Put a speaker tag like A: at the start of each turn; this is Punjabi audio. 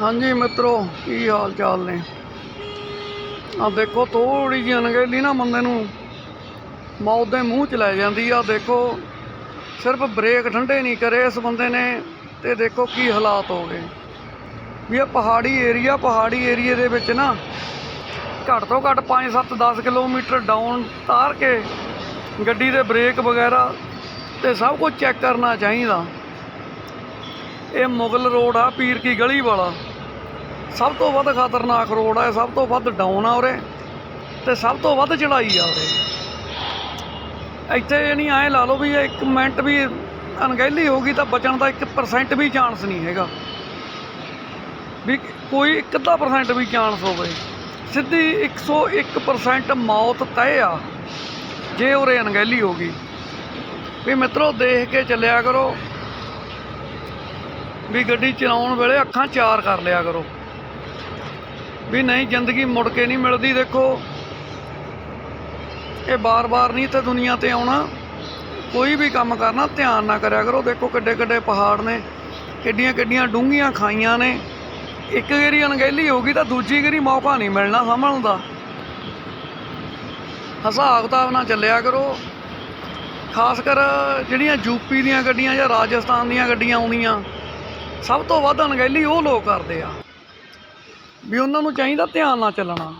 A: ਹਾਂਜੀ ਮਿੱਤਰੋ, ਕੀ ਹਾਲ ਚਾਲ ਨੇ? ਆ ਦੇਖੋ ਥੋੜੀ ਜਿਹੀ ਅਣਗਹਿਲੀ ਨਾ ਬੰਦੇ ਨੂੰ ਮੌਤ ਦੇ ਮੂੰਹ ਚ ਲੈ ਜਾਂਦੀ ਆ। ਦੇਖੋ, ਸਿਰਫ ਬ੍ਰੇਕ ਠੰਡੇ ਨਹੀਂ ਕਰੇ ਇਸ ਬੰਦੇ ਨੇ ਤੇ ਦੇਖੋ ਕੀ ਹਾਲਾਤ ਹੋ ਗਏ। ਵੀ ਇਹ ਪਹਾੜੀ ਏਰੀਆ, ਪਹਾੜੀ ਏਰੀਏ ਦੇ ਵਿੱਚ ਨਾ ਘੱਟ ਤੋਂ ਘੱਟ 5 7 10 ਕਿਲੋਮੀਟਰ ਡਾਊਨ ਤਾਰ ਕੇ ਗੱਡੀ ਦੇ ਬ੍ਰੇਕ ਵਗੈਰਾ ਤੇ ਸਭ ਕੁਝ ਚੈੱਕ ਕਰਨਾ ਚਾਹੀਦਾ। ਇਹ ਮੁਗਲ ਰੋਡ ਆ ਪੀਰ ਕੀ ਗਲੀ ਵਾਲਾ। ਸਭ ਤੋਂ ਵੱਧ ਖਤਰਨਾਕ ਰੋਡ ਆ ਸਭ ਤੋਂ ਵੱਧ ਡਾਊਨ ਆ ਉਰੇ, ਤੇ ਸਭ ਤੋਂ ਵੱਧ ਚੜਾਈ ਆ ਉਰੇ। ਇੱਥੇ ਇਹ ਨਹੀਂ, ਐ ਲਾ ਲਓ ਵੀ ਇੱਕ ਮਿੰਟ ਵੀ ਅਣਗਹਿਲੀ ਹੋ ਗਈ ਤਾਂ ਬਚਣ ਦਾ 1% ਵੀ ਚਾਂਸ ਨਹੀਂ ਹੈਗਾ। ਵੀ ਕੋਈ ਇੱਕ ਅੱਧਾ ਪਰਸੈਂਟ ਵੀ ਚਾਂਸ ਹੋਵੇ। ਸਿੱਧੀ 101% ਮੌਤ ਤੈਅ ਆ, ਜੇ ਉਰੇ ਅਣਗਹਿਲੀ ਹੋ ਗਈ। ਵੀ ਮਿੱਤਰੋ, ਦੇਖ ਕੇ ਚੱਲਿਆ ਕਰੋ ਵੀ ਗੱਡੀ ਚਲਾਉਣ ਵੇਲੇ ਅੱਖਾਂ ਚਾਰ ਕਰ ਲਿਆ ਕਰੋ। ਵੀ ਨਹੀਂ, ਜ਼ਿੰਦਗੀ ਮੁੜ ਕੇ ਨਹੀਂ ਮਿਲਦੀ, ਦੇਖੋ। ਇਹ ਬਾਰ-ਬਾਰ ਨਹੀਂ ਤੇ ਦੁਨੀਆ ਤੇ ਆਉਣਾ। ਕੋਈ ਵੀ ਕੰਮ ਕਰਨਾ, ਧਿਆਨ ਨਾ ਕਰਿਆ ਕਰੋ। ਦੇਖੋ ਕਿੱਡੇ ਕਿੱਡੇ ਪਹਾੜ ਨੇ ਕਿੱਡੀਆਂ ਕਿੱਡੀਆਂ ਡੂੰਘੀਆਂ ਖਾਈਆਂ ਨੇ। ਇੱਕ ਗੇਰੀ ਅਣਗਹਿਲੀ ਹੋ ਗਈ ਤਾਂ ਦੂਜੀ ਗੇਰੀ ਮੌਕਾ ਨਹੀਂ ਮਿਲਣਾ ਸੰਭਲਣ ਦਾ। ਹਿਸਾਬ ਕਿਤਾਬ ਨਾਲ ਚੱਲਿਆ ਕਰੋ। ਖਾਸ ਕਰ ਜਿਹੜੀਆਂ ਯੂਪੀ ਦੀਆਂ ਗੱਡੀਆਂ ਜਾਂ ਰਾਜਸਥਾਨ ਦੀਆਂ ਗੱਡੀਆਂ ਆਉਂਦੀਆਂ ਸਭ ਤੋਂ ਵੱਧ ਅਣਗਹਿਲੀ ਉਹ ਲੋਕ ਕਰਦੇ ਆ ਵੀ ਉਹਨਾਂ ਨੂੰ ਚਾਹੀਦਾ ਧਿਆਨ ਨਾਲ ਚੱਲਣਾ।